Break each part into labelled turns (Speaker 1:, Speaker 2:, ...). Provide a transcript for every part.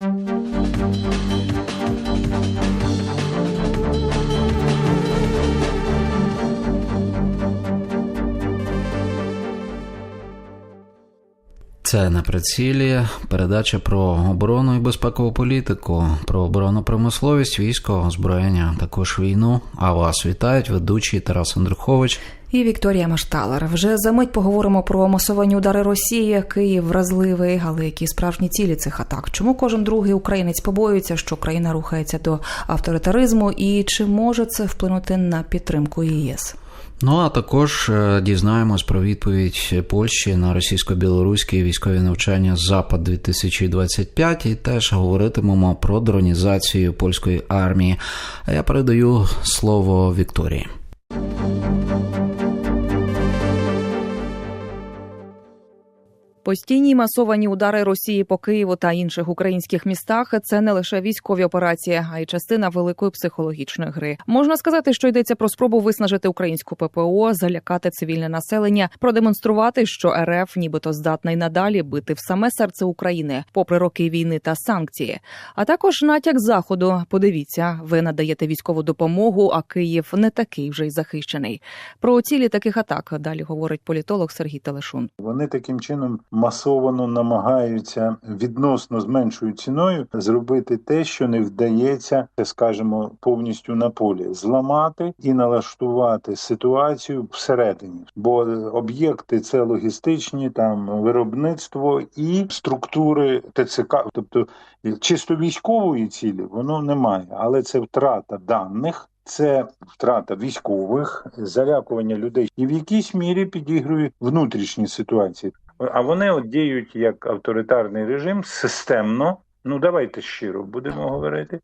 Speaker 1: Це на прицілі передача про оборону і безпекову політику, про оборонну промисловість, військо, озброєння, також війну. А вас вітають ведучий Тарас Андрухович.
Speaker 2: І Вікторія Машталер. Вже за мить поговоримо про масовані удари Росії. Київ вразливий, але які справжні цілі цих атак? Чому кожен другий українець побоюється, що країна рухається до авторитаризму, і чи може це вплинути на підтримку ЄС?
Speaker 1: Ну а також е, дізнаємось про відповідь Польщі на російсько-білоруські військові навчання Запад 2025 і теж говоритимемо про дронізацію польської армії. А я передаю слово Вікторії.
Speaker 2: Постійні масовані удари Росії по Києву та інших українських містах це не лише військові операції, а й частина великої психологічної гри. Можна сказати, що йдеться про спробу виснажити українську ППО, залякати цивільне населення, продемонструвати, що РФ нібито здатна й надалі бити в саме серце України, попри роки війни та санкції. А також натяк заходу. Подивіться, ви надаєте військову допомогу, а Київ не такий вже й захищений. Про цілі таких атак далі говорить політолог Сергій Телешун.
Speaker 3: Вони таким чином масовано намагаються відносно з меншою ціною зробити те, що не вдається, скажімо, повністю на полі зламати і налаштувати ситуацію всередині, бо об'єкти це логістичні, там виробництво і структури ТЦК, тобто чисто військової цілі воно немає, але це втрата даних. Це втрата військових, залякування людей, і в якійсь мірі підігрують внутрішні ситуації. А вони от діють як авторитарний режим системно. Ну давайте щиро будемо говорити.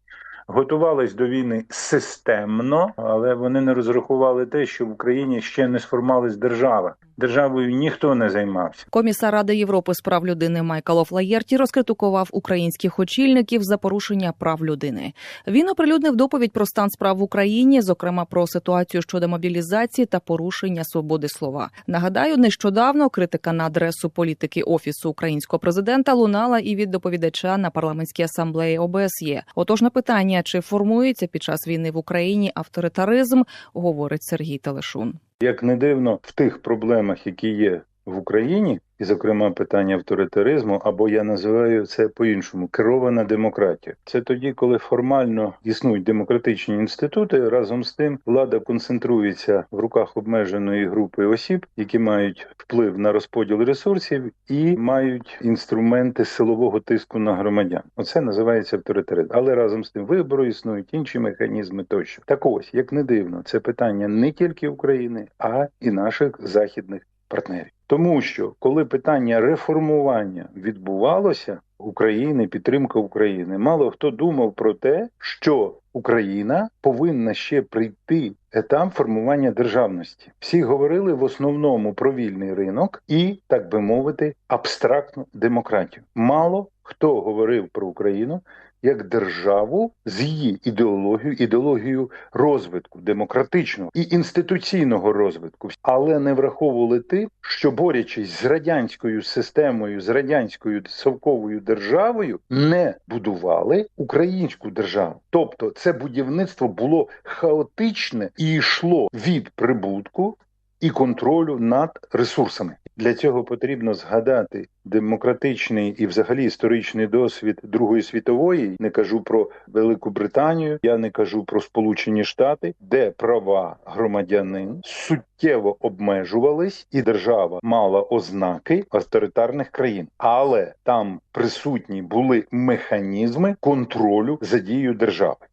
Speaker 3: Готувались до війни системно, але вони не розрахували те, що в Україні ще не сформалась держава. Державою ніхто не займався.
Speaker 2: Комісар Ради Європи з прав людини Майкл Флаєрті розкритикував українських очільників за порушення прав людини. Він оприлюднив доповідь про стан справ в Україні, зокрема про ситуацію щодо мобілізації та порушення свободи слова. Нагадаю, нещодавно критика на адресу політики офісу українського президента лунала і від доповідача на парламентській асамблеї ОБСЄ. Отож, на питання, чи формується під час війни в Україні авторитаризм, говорить Сергій Телешун.
Speaker 3: Як не дивно, в тих проблемах, які є в Україні, і, зокрема, питання авторитаризму, або я називаю це по-іншому керована демократія. Це тоді, коли формально існують демократичні інститути, разом з тим влада концентрується в руках обмеженої групи осіб, які мають вплив на розподіл ресурсів і мають інструменти силового тиску на громадян. Оце називається авторитаризм. Але разом з тим вибори існують інші механізми тощо. Так ось, як не дивно, це питання не тільки України, а і наших західних партнерів. Тому що коли питання реформування відбувалося України, підтримка України, мало хто думав про те, що Україна повинна ще прийти етап формування державності. Всі говорили в основному про вільний ринок і, так би мовити, абстрактну демократію. Мало хто говорив про Україну як державу з її ідеологією, ідеологією розвитку, демократичного і інституційного розвитку, але не враховували тим, що борючись з радянською системою, з радянською совковою державою, не будували українську державу. Тобто, це будівництво було хаотичне і йшло від прибутку і контролю над ресурсами. Для цього потрібно згадати демократичний і, взагалі, історичний досвід Другої світової. Не кажу про Велику Британію, я не кажу про Сполучені Штати, де права громадянин суттєво обмежувались, і держава мала ознаки авторитарних країн, але там присутні були механізми контролю за дією держави.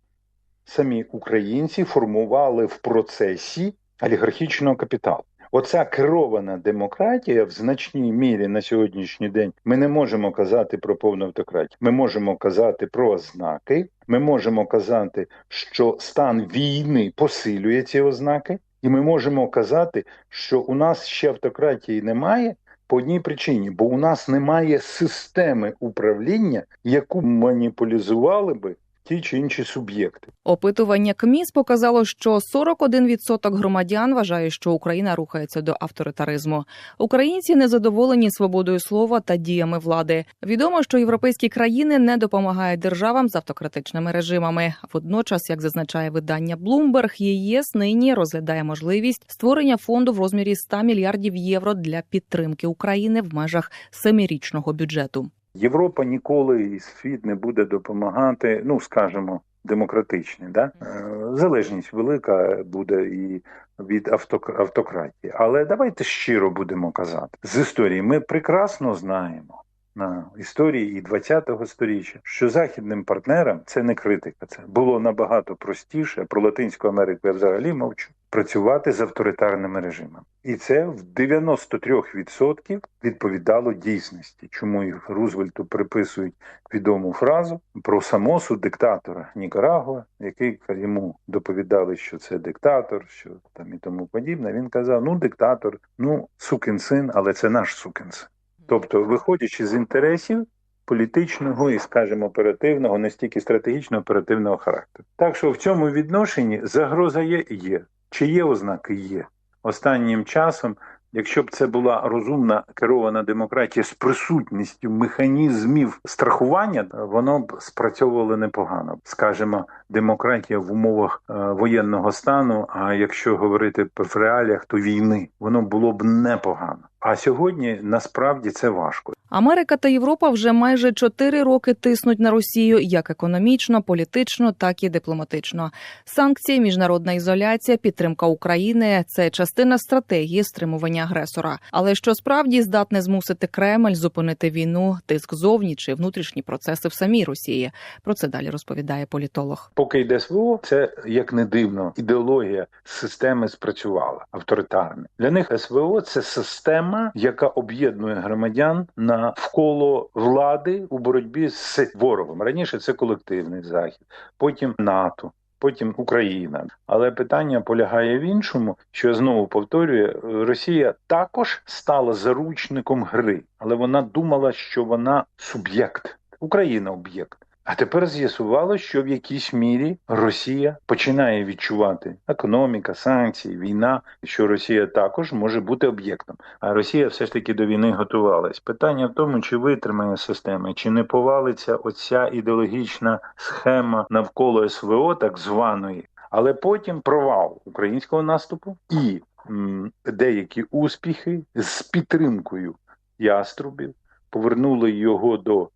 Speaker 3: Самі українці формували в процесі олігархічного капіталу. Оця керована демократія в значній мірі на сьогоднішній день ми не можемо казати про повну автократію. Ми можемо казати про ознаки. Ми можемо казати, що стан війни посилює ці ознаки, і ми можемо казати, що у нас ще автократії немає. По одній причині, бо у нас немає системи управління, яку маніпулізували би ті чи інші суб'єкти.
Speaker 2: Опитування КМІС показало, що 41% громадян вважає, що Україна рухається до авторитаризму. Українці незадоволені свободою слова та діями влади. Відомо, що європейські країни не допомагають державам з автократичними режимами. Водночас, як зазначає видання Bloomberg, ЄС нині розглядає можливість створення фонду в розмірі 100 мільярдів євро для підтримки України в межах семирічного бюджету.
Speaker 3: Європа ніколи і світ не буде допомагати, ну скажімо, демократичний. Да? Е, Залежність велика буде і від авток- автократії. Але давайте щиро будемо казати з історії. Ми прекрасно знаємо. На історії і 20-го сторіччя, що західним партнерам це не критика, це було набагато простіше. Про Латинську Америку я взагалі мовчу. Працювати з авторитарними режимами, і це в 93% відповідало дійсності. Чому і Рузвельту приписують відому фразу про самосу диктатора Нікарагуа, який йому доповідали, що це диктатор, що там і тому подібне. Він казав: ну диктатор, ну сукин син, але це наш сукин син. Тобто, виходячи з інтересів політичного і, скажімо, оперативного, не стільки стратегічно оперативного характеру. Так що в цьому відношенні загроза є і є. Чи є ознаки? Є останнім часом. Якщо б це була розумна керована демократія з присутністю механізмів страхування, воно б спрацьовувало непогано. Скажімо, демократія в умовах е, воєнного стану. А якщо говорити в реаліях, то війни воно було б непогано. А сьогодні насправді це важко.
Speaker 2: Америка та Європа вже майже чотири роки тиснуть на Росію як економічно, політично, так і дипломатично. Санкції, міжнародна ізоляція, підтримка України це частина стратегії стримування агресора. Але що справді здатне змусити Кремль зупинити війну, тиск зовні чи внутрішні процеси в самій Росії. Про це далі розповідає політолог.
Speaker 3: Поки йде СВО, це як не дивно, ідеологія системи спрацювала авторитарна. Для них СВО це система, яка об'єднує громадян навколо влади у боротьбі з ворогом. Раніше це колективний захід, потім НАТО. Потім Україна, але питання полягає в іншому, що я знову повторюю, Росія також стала заручником гри, але вона думала, що вона суб'єкт, Україна об'єкт. А тепер з'ясувало, що в якійсь мірі Росія починає відчувати економіка, санкції, війна, що Росія також може бути об'єктом. А Росія все ж таки до війни готувалась. Питання в тому, чи витримає система, чи не повалиться оця ідеологічна схема навколо СВО, так званої, але потім провал українського наступу і м, деякі успіхи з підтримкою яструбів повернули його до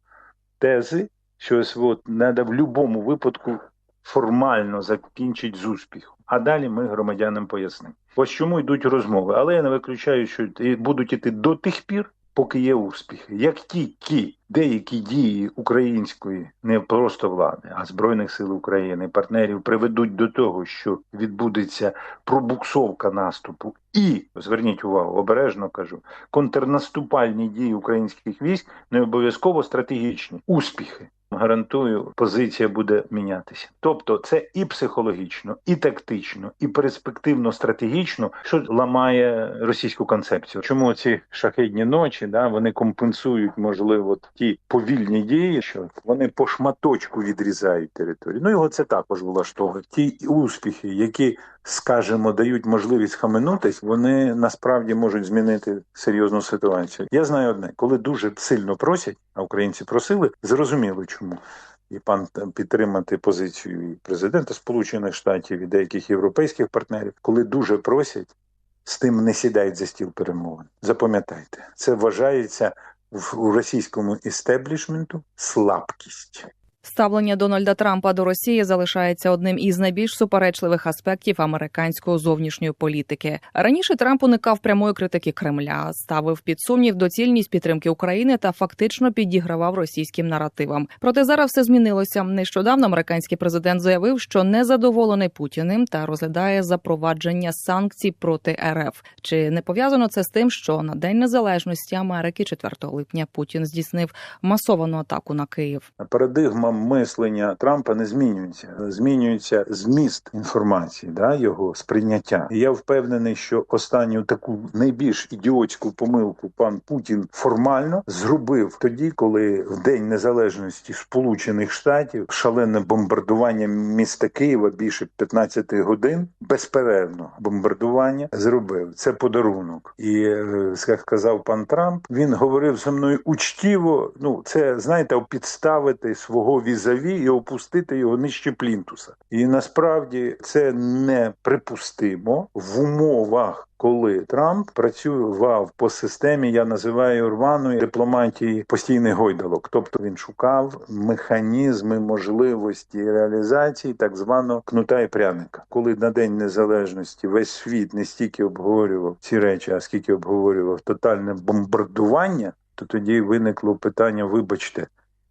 Speaker 3: тези що СВО треба в будь-якому випадку формально закінчити з успіхом. А далі ми громадянам пояснимо. Ось чому йдуть розмови. Але я не виключаю, що будуть іти до тих пір, поки є успіхи. Як тільки деякі дії української не просто влади, а збройних сил України, партнерів приведуть до того, що відбудеться пробуксовка наступу, і зверніть увагу, обережно кажу, контрнаступальні дії українських військ не обов'язково стратегічні успіхи. Гарантую, позиція буде мінятися. Тобто, це і психологічно, і тактично, і перспективно стратегічно, що ламає російську концепцію. Чому ці шахидні ночі да вони компенсують, можливо, ті повільні дії, що вони по шматочку відрізають територію. Ну його це також влаштовує. Ті успіхи, які скажімо, дають можливість хаменутись, вони насправді можуть змінити серйозну ситуацію. Я знаю одне, коли дуже сильно просять, а українці просили, зрозуміло чому. І пан підтримати позицію і президента Сполучених Штатів, і деяких європейських партнерів, коли дуже просять, з тим не сідають за стіл перемовин. Запам'ятайте, це вважається в російському істеблішменту слабкість.
Speaker 2: Ставлення Дональда Трампа до Росії залишається одним із найбільш суперечливих аспектів американської зовнішньої політики. Раніше Трамп уникав прямої критики Кремля, ставив під сумнів доцільність підтримки України та фактично підігравав російським наративам. Проте зараз все змінилося. Нещодавно американський президент заявив, що не задоволений Путіним та розглядає запровадження санкцій проти РФ. Чи не пов'язано це з тим, що на День Незалежності Америки 4 липня Путін здійснив масовану атаку на Київ?
Speaker 3: Парадигма мислення Трампа не змінюється. Змінюється зміст інформації, да, його сприйняття. І я впевнений, що останню таку найбільш ідіотську помилку пан Путін формально зробив тоді, коли в День Незалежності Сполучених Штатів шалене бомбардування міста Києва більше 15 годин, безперервно бомбардування зробив. Це подарунок. І е, як сказав пан Трамп, він говорив зі мною учтіво. Ну, це знаєте, підставити свого візаві і опустити його нижче плінтуса. І насправді це неприпустимо в умовах. Коли Трамп працював по системі, я називаю рваної дипломатії постійних гойдалок, тобто він шукав механізми можливості реалізації так званого кнута і пряника. Коли на день незалежності весь світ не стільки обговорював ці речі, а скільки обговорював тотальне бомбардування, то тоді виникло питання: вибачте,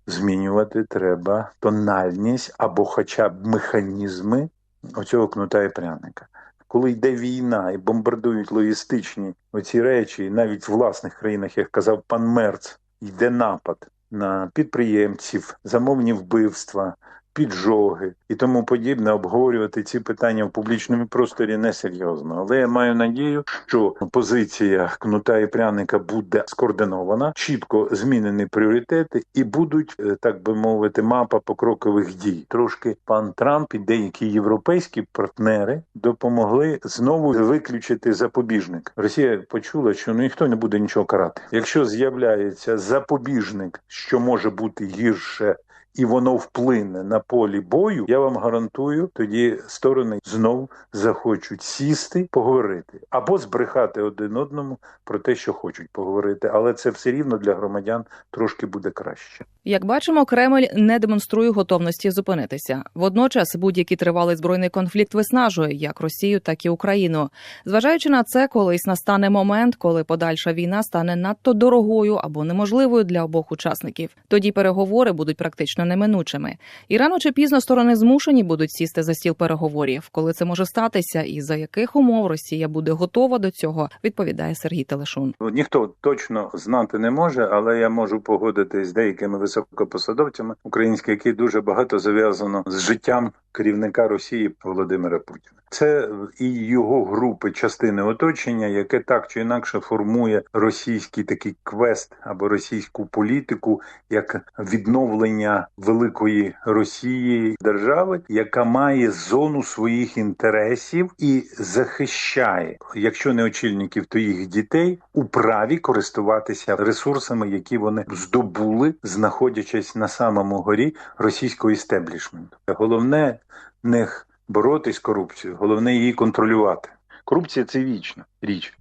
Speaker 3: змінювати треба тональність або, хоча б механізми оцього кнута і пряника. Коли йде війна і бомбардують логістичні оці речі, і навіть в власних країнах, як казав пан Мерц, йде напад на підприємців, замовні вбивства, піджоги і тому подібне, обговорювати ці питання в публічному просторі несерйозно. Але я маю надію, що позиція кнута і пряника буде скоординована, чітко змінені пріоритети, і будуть, е, так би мовити, мапа покрокових дій. Трошки пан Трамп і деякі європейські партнери допомогли знову виключити запобіжник. Росія почула, що ну, ніхто не буде нічого карати. Якщо з'являється запобіжник, що може бути гірше. І воно вплине на полі бою. Я вам гарантую, тоді сторони знов захочуть сісти, поговорити або збрехати один одному про те, що хочуть поговорити. Але це все рівно для громадян трошки буде краще.
Speaker 2: Як бачимо, Кремль не демонструє готовності зупинитися. Водночас будь-який тривалий збройний конфлікт виснажує як Росію, так і Україну. Зважаючи на це, колись настане момент, коли подальша війна стане надто дорогою або неможливою для обох учасників. Тоді переговори будуть практично неминучими. І рано чи пізно сторони змушені будуть сісти за стіл переговорів. Коли це може статися, і за яких умов Росія буде готова до цього, відповідає Сергій Телешун.
Speaker 3: Ніхто точно знати не може, але я можу погодитись з деякими високопосадовцями українськими, які дуже багато зав'язано з життям керівника Росії Володимира Путіна. Це і його групи частини оточення, яке так чи інакше формує російський такий квест або російську політику як відновлення великої Росії держави, яка має зону своїх інтересів і захищає, якщо не очільників, то їх дітей у праві користуватися ресурсами, які вони здобули, знаходячись на самому горі російського істеблішменту. Головне не боротись з корупцією, головне її контролювати. Корупція це вічна річ.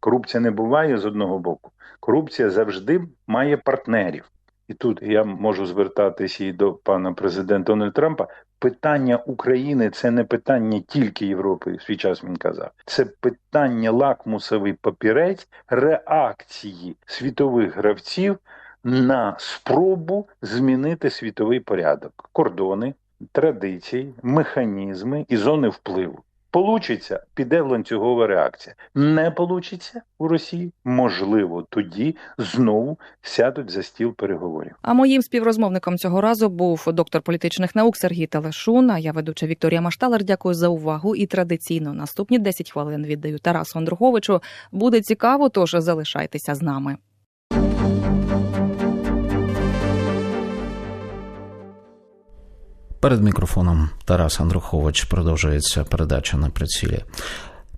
Speaker 3: Корупція не буває з одного боку. Корупція завжди має партнерів. І тут я можу звертатися і до пана президента Дональда Трампа. Питання України це не питання тільки Європи. В свій час він казав. Це питання лакмусовий папірець реакції світових гравців на спробу змінити світовий порядок, кордони, традиції, механізми і зони впливу. Получиться, піде ланцюгова реакція. Не получиться у Росії, можливо, тоді знову сядуть за стіл переговорів.
Speaker 2: А моїм співрозмовником цього разу був доктор політичних наук Сергій Телешун. А я ведуча Вікторія Машталер. Дякую за увагу. І традиційно наступні 10 хвилин віддаю Тарасу Андруховичу. Буде цікаво, тож залишайтеся з нами.
Speaker 1: Перед мікрофоном Тарас Андрухович продовжується передача на прицілі.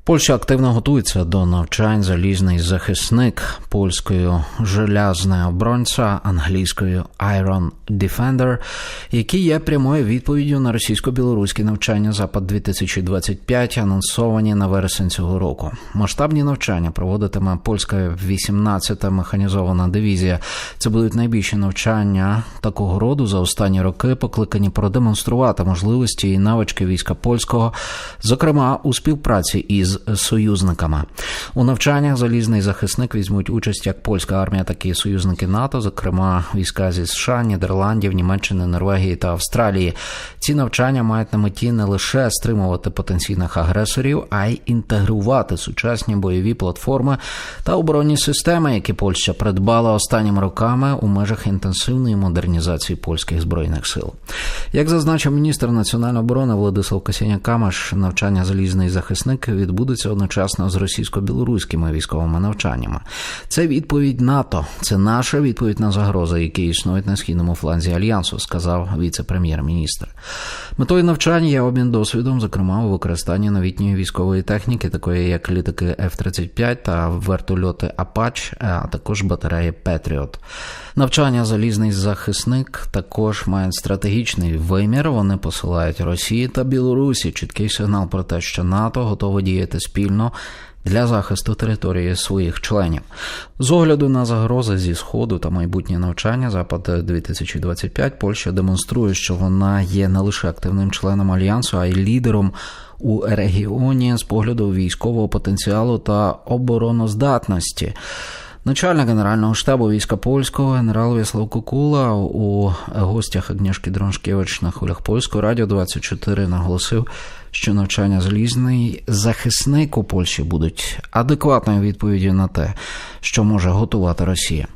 Speaker 1: Польща активно готується до навчань залізний захисник польською желязне оборонця, англійською Iron Defender, які є прямою відповіддю на російсько-білоруські навчання Запад 2025, анонсовані на вересень цього року. Масштабні навчання проводитиме польська 18-та механізована дивізія. Це будуть найбільші навчання такого роду за останні роки, покликані продемонструвати можливості і навички війська польського, зокрема у співпраці із союзниками. У навчаннях залізний захисник візьмуть участь як польська армія, так і союзники НАТО, зокрема війська зі США, Нідерландів, Німеччини, Норвегії та Австралії. Ці навчання мають на меті не лише стримувати потенційних агресорів, а й інтегрувати сучасні бойові платформи та оборонні системи, які Польща придбала останніми роками у межах інтенсивної модернізації польських збройних сил. Як зазначив міністр національної оборони Владислав Касяняк-Камаш, навчання залізний захисник відбудеться одночасно з російсько-білоруськими військовими навчаннями. Це відповідь НАТО. Це наша відповідь на загрози, які існують на східному фланзі альянсу, сказав віце-прем'єр-міністр. Метою навчання є обмін досвідом, зокрема у використанні новітньої військової техніки, такої як літаки F-35 та вертольоти Апач, а також батареї Петріот. Навчання залізний захисник також мають стратегічний вимір. Вони посилають Росії та Білорусі чіткий сигнал про те, що НАТО готово діяти спільно для захисту території своїх членів. З огляду на загрози зі сходу та майбутнє навчання Запад 2025 Польща демонструє, що вона є не лише активним членом альянсу, а й лідером у регіоні з погляду військового потенціалу та обороноздатності. Начальник генерального штабу війська польського генерал В'яслав Кукула у гостях Агнішки Дроншкевич на хвилях польського радіо 24 наголосив, що навчання залізний захисник у Польщі будуть адекватною відповіддю на те, що може готувати Росія.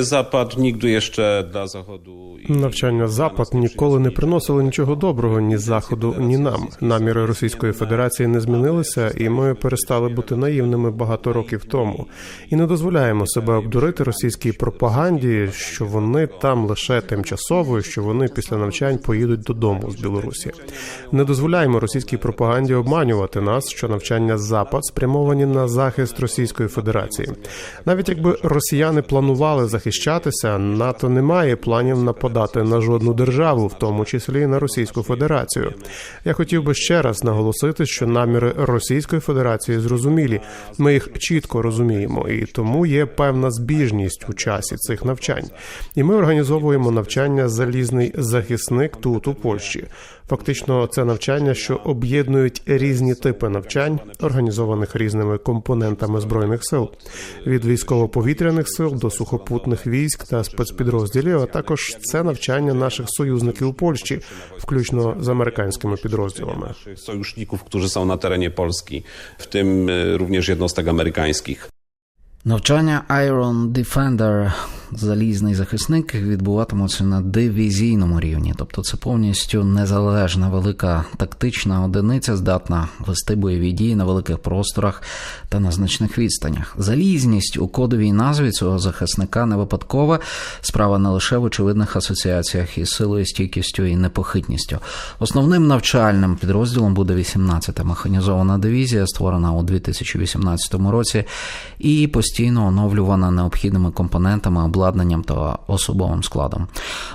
Speaker 4: Zapad nigdy jeszcze dla Zachodu. i-
Speaker 5: Навчання Запад ніколи не приносило нічого доброго ні заходу, ні нам. Наміри Російської Федерації не змінилися, і ми перестали бути наївними багато років тому. І не дозволяємо себе обдурити російській пропаганді, що вони там лише тимчасово, і що вони після навчань поїдуть додому з Білорусі. Не дозволяємо російській пропаганді обманювати нас, що навчання Запад спрямовані на захист Російської Федерації. Навіть якби росіяни планували захищатися, НАТО не має планів нападати на жодну державу, в тому числі на Російську Федерацію. Я хотів би ще раз наголосити, що наміри Російської Федерації зрозумілі. Ми їх чітко розуміємо, і тому є певна збіжність у часі цих навчань. І ми організовуємо навчання залізний захисник тут у Польщі. Фактично, це навчання, що об'єднують різні типи навчань, організованих різними компонентами збройних сил, від військово-повітряних сил до сухопутних військ та спецпідрозділів. А також це навчання наших союзників у Польщі, включно з американськими підрозділами.
Speaker 4: którzy są na terenie Polski, w tym e, również jednostek amerykańskich.
Speaker 1: Навчання Iron Defender залізний захисник відбуватимуться на дивізійному рівні, тобто це повністю незалежна велика тактична одиниця, здатна вести бойові дії на великих просторах та на значних відстанях. Залізність у кодовій назві цього захисника не випадкова. Справа не лише в очевидних асоціаціях із силою, стійкістю і непохитністю. Основним навчальним підрозділом буде 18-та механізована дивізія, створена у 2018 році, і постійно оновлювана необхідними компонентами, обладнанням та особовим складом.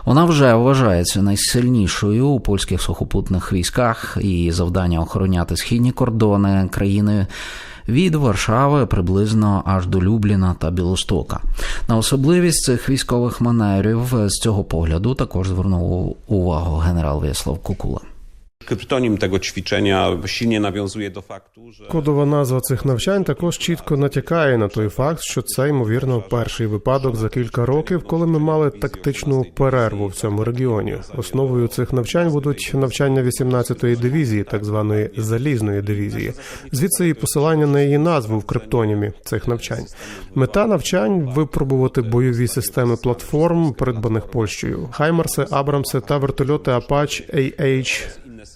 Speaker 1: Вона вже вважається найсильнішою у польських сухопутних військах і завдання охороняти східні кордони країни. Від Варшави приблизно аж до Любліна та Білостока. На особливість цих військових маневрів з цього погляду також звернув увагу генерал В'яслав Кукула.
Speaker 4: Kryptonim tego ćwiczenia silnie nawiązuje do faktu, że
Speaker 5: Кодова назва цих навчань також чітко натякає на той факт, що це ймовірно перший випадок за кілька років, коли ми мали тактичну перерву в цьому регіоні. Основою цих навчань будуть навчання 18-ї дивізії, так званої залізної дивізії. Звідси і посилання на її назву в криптонімі цих навчань. Мета навчань випробувати бойові системи платформ, придбаних Польщею, Хаймарси, Абрамси та вертольоти Апач AH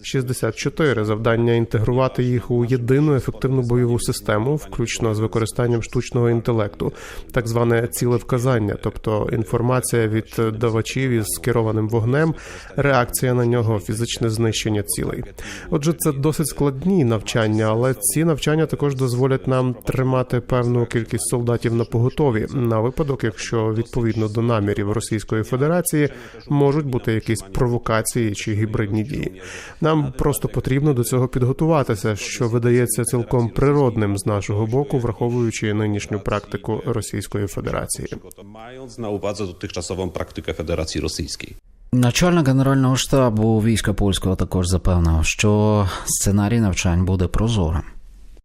Speaker 5: 64. Завдання інтегрувати їх у єдину ефективну бойову систему, включно з використанням штучного інтелекту, так зване цілевказання, тобто інформація від давачів із керованим вогнем, реакція на нього, фізичне знищення цілей. Отже, це досить складні навчання, але ці навчання також дозволять нам тримати певну кількість солдатів на поготові на випадок, якщо відповідно до намірів Російської Федерації можуть бути якісь провокації чи гібридні дії. Нам просто потрібно до цього підготуватися, що видається цілком природним з нашого боку, враховуючи нинішню практику Російської Федерації.
Speaker 4: на увазі na практику Федерації Російської.
Speaker 1: Начальник генерального штабу війська польського також запевнив, що сценарій навчань буде прозорим.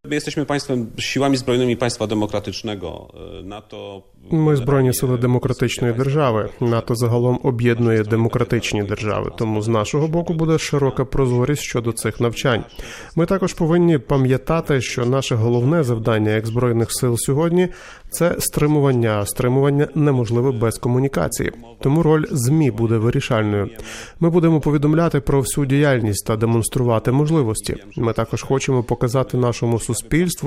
Speaker 4: My jesteśmy państwem, siłami zbrojnymi państwa demokratycznego. NATO.
Speaker 5: Ми збройні сили демократичної держави. НАТО загалом об'єднує демократичні держави. Тому з нашого боку буде широка прозорість щодо цих навчань. Ми також повинні пам'ятати, що наше головне завдання як збройних сил сьогодні це стримування. Стримування неможливе без комунікації. Тому роль змі буде вирішальною. Ми будемо повідомляти про всю діяльність та демонструвати можливості. Ми також хочемо показати нашому суспільству,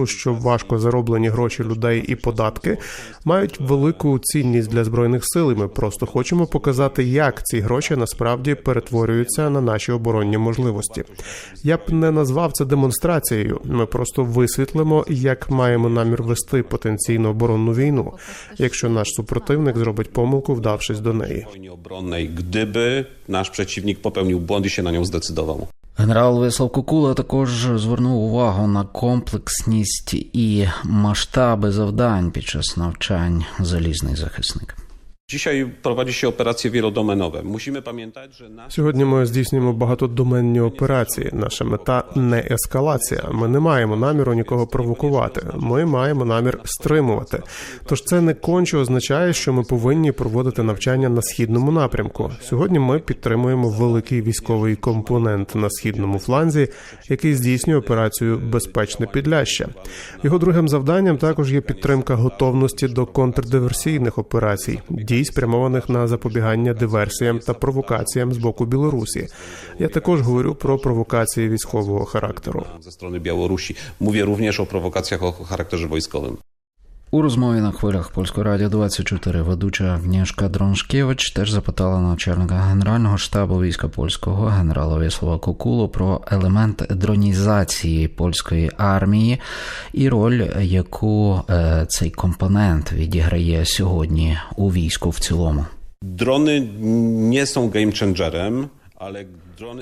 Speaker 5: що важко зароблені гроші людей і податки мають велику цінність для збройних сил. Ми просто хочемо показати, як ці гроші насправді перетворюються на наші оборонні можливості. Я б не назвав це демонстрацією. Ми просто висвітлимо, як маємо намір вести потенційну оборонну війну, якщо наш супротивник зробить помилку, вдавшись до неї.
Speaker 4: gdyby nasz przeciwnik popełnił błąd i się na nią zdecydował.
Speaker 1: Генерал Вислав Кукула також звернув увагу на комплексність і масштаби завдань під час навчань залізний захисник.
Speaker 4: Dzisiaj prowadzi się operacje wielodomenowe. Musimy pamiętać, że
Speaker 5: Сьогодні ми здійснюємо багатодоменні операції. Наша мета не ескалація. Ми не маємо наміру нікого провокувати. Ми маємо намір стримувати. Тож це не конче означає, що ми повинні проводити навчання на східному напрямку. Сьогодні ми підтримуємо великий військовий компонент на східному фланзі, який здійснює операцію Безпечне Підляща. Його другим завданням також є підтримка готовності до контрдиверсійних операцій, дій спрямованих на запобігання диверсіям та провокаціям з боку Білорусі. Я також говорю про провокації військового характеру.
Speaker 4: За сторони Білорусі мові również o провокаціях о характеру wojskowym.
Speaker 1: У розмові на хвилях Польського радіо 24 ведуча Агнєшка Дроншкевич теж запитала начальника генерального штабу війська польського генерала В'яслава Кукулу про елемент дронізації польської армії і роль, яку е, цей компонент відіграє сьогодні у війську в цілому.
Speaker 4: Drony nie są game changerem,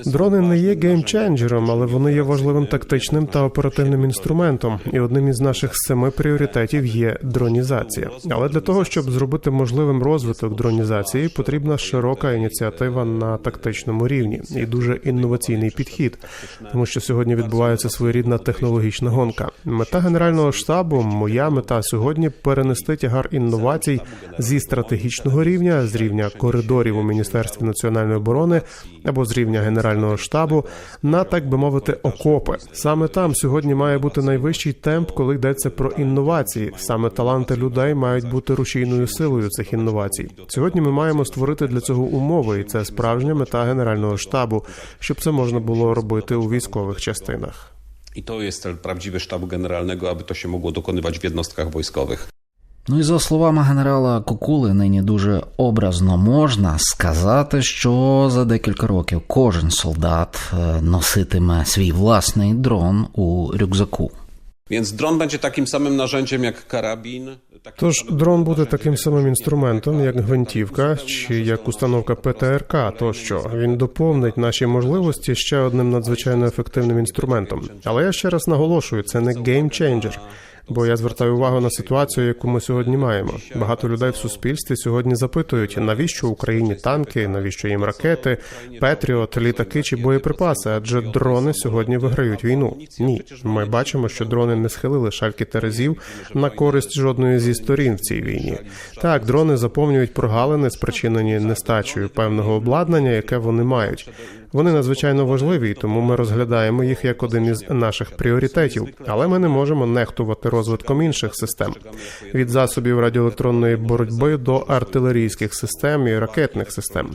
Speaker 5: Дрони не є геймченджером, але вони є важливим тактичним та оперативним інструментом. І одним із наших семи пріоритетів є дронізація. Але для того, щоб зробити можливим розвиток дронізації, потрібна широка ініціатива на тактичному рівні і дуже інноваційний підхід, тому що сьогодні відбувається своєрідна технологічна гонка. Мета генерального штабу, моя мета сьогодні перенести тягар інновацій зі стратегічного рівня, з рівня коридорів у міністерстві національної оборони або з рівня генерального штабу на так би мовити окопи. Саме там сьогодні має бути найвищий темп, коли йдеться про інновації. Саме таланти людей мають бути рушійною силою цих інновацій. Сьогодні ми маємо створити для цього умови, і це справжня мета генерального штабу, щоб це можна було робити у військових частинах.
Speaker 4: I to jest cel prawdziwy sztabu generalnego, aby to się mogło dokonywać w jednostkach.
Speaker 1: Ну і за словами генерала Кукули, нині дуже образно можна сказати, що за декілька років кожен солдат е, носитиме свій власний дрон у рюкзаку.
Speaker 4: Więc dron będzie takim samym narzędziem jak karabin.
Speaker 5: Тож дрон буде таким самим інструментом, як гвинтівка чи як установка ПТРК. Тощо він доповнить наші можливості ще одним надзвичайно ефективним інструментом. Але я ще раз наголошую, це не геймченджер. Бо я звертаю увагу на ситуацію, яку ми сьогодні маємо. Багато людей в суспільстві сьогодні запитують, навіщо Україні танки, навіщо їм ракети, Петріот, літаки чи боєприпаси? Адже дрони сьогодні виграють війну. Ні, ми бачимо, що дрони не схилили шальки терезів на користь жодної зі сторін в цій війні. Так, дрони заповнюють прогалини, спричинені нестачею певного обладнання, яке вони мають. Вони надзвичайно важливі, тому ми розглядаємо їх як один із наших пріоритетів. Але ми не можемо нехтувати розвитком інших систем від засобів радіоелектронної боротьби до артилерійських систем і ракетних систем.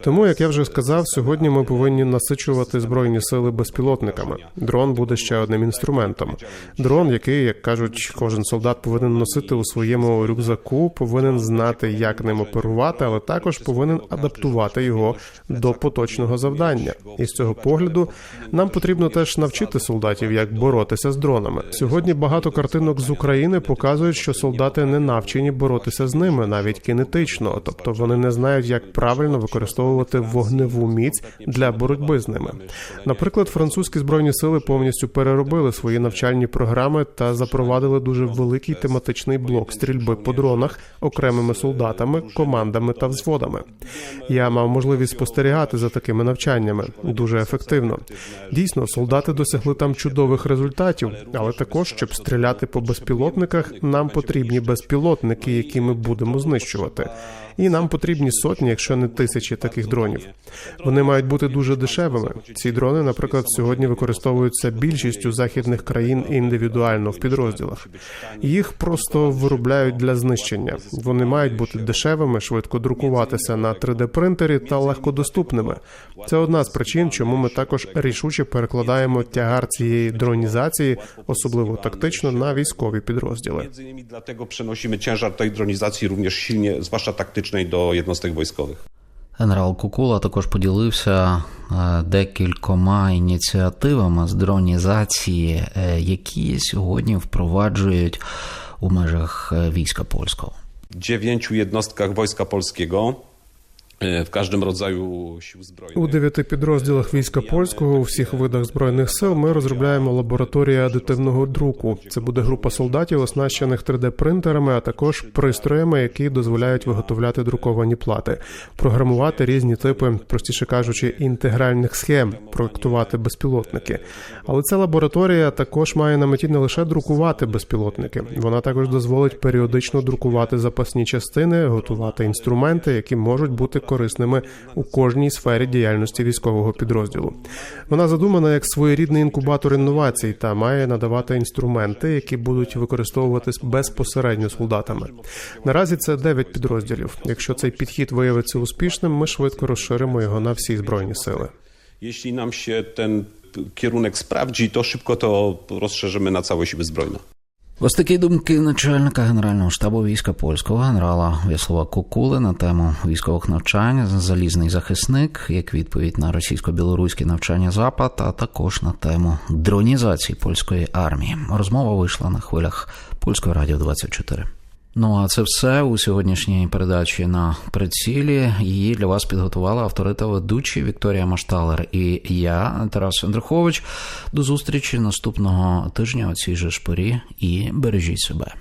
Speaker 5: Тому, як я вже сказав, сьогодні ми повинні насичувати збройні сили безпілотниками. Дрон буде ще одним інструментом. Дрон, який, як кажуть, кожен солдат повинен носити у своєму рюкзаку, повинен знати, як ним оперувати, але також повинен адаптувати його до поточного завдання. І з цього погляду нам потрібно теж навчити солдатів, як боротися з дронами. Сьогодні багато картинок з України показують, що солдати не навчені боротися з ними, навіть кинетично, тобто вони не знають, як правильно використовувати вогневу міць для боротьби з ними. Наприклад, французькі збройні сили повністю переробили свої навчальні програми та запровадили дуже великий тематичний блок стрільби по дронах окремими солдатами, командами та взводами. Я мав можливість спостерігати за такими навчаннями дуже ефективно. Дійсно, солдати досягли там чудових результатів, але також, щоб стріляти по безпілотниках, нам потрібні безпілотники, які ми будемо знищувати. І нам потрібні сотні, якщо не тисячі таких дронів. Вони мають бути дуже дешевими. Ці дрони, наприклад, сьогодні використовуються більшістю західних країн індивідуально в підрозділах. Їх просто виробляють для знищення. Вони мають бути дешевими, швидко друкуватися на 3D принтері та легкодоступними. Це одна з причин, чому ми також рішуче перекладаємо тягар цієї дронізації, особливо тактично, на військові підрозділи.
Speaker 4: Innymi dlatego przenosimy ciężar tej dronizacji również silnie, zwłaszcza taktycznej, do jednostek wojskowych.
Speaker 1: Генерал Кукула також поділився е, декількома ініціативами з дронізації, е, які сьогодні впроваджують у межах е, війська польського.
Speaker 4: W dziewięciu jednostkach Wojska Polskiego, e, w każdym rodzaju sił
Speaker 5: У дев'яти підрозділах війська польського у всіх видах збройних сил ми розробляємо лабораторію адитивного друку. Це буде група солдатів, оснащених 3D принтерами, а також пристроями, які дозволяють виготовляти друковані плати, програмувати різні типи, простіше кажучи, інтегральних схем, проектувати безпілотники. Але ця лабораторія також має на меті не лише друкувати безпілотники, вона також дозволить періодично друкувати запасні частини, готувати інструменти, які можуть бути корисними у кожній сфері діяльності військового підрозділу. Вона задумана як своєрідний інкубатор інновацій та має надавати інструменти, які будуть використовуватись безпосередньо солдатами. Наразі це 9 підрозділів. Якщо цей підхід виявиться успішним, ми швидко розширимо його на всі збройні сили.
Speaker 4: Jeśli nam się ten kierunek sprawdzi, to szybko to rozszerzymy na całe siły zbrojne.
Speaker 1: Ось такі думки начальника Генерального штабу війська польського генерала В'яслава Кукули на тему військових навчань залізний захисник, як відповідь на російсько-білоруське навчання Запад, а також на тему дронізації польської армії. Розмова вийшла на хвилях польського радіо 24. Ну а це все у сьогоднішній передачі на прицілі. Її для вас підготувала автори та ведучі Вікторія Машталер і я, Тарас Андрухович. До зустрічі наступного тижня у цій же шпорі і бережіть себе.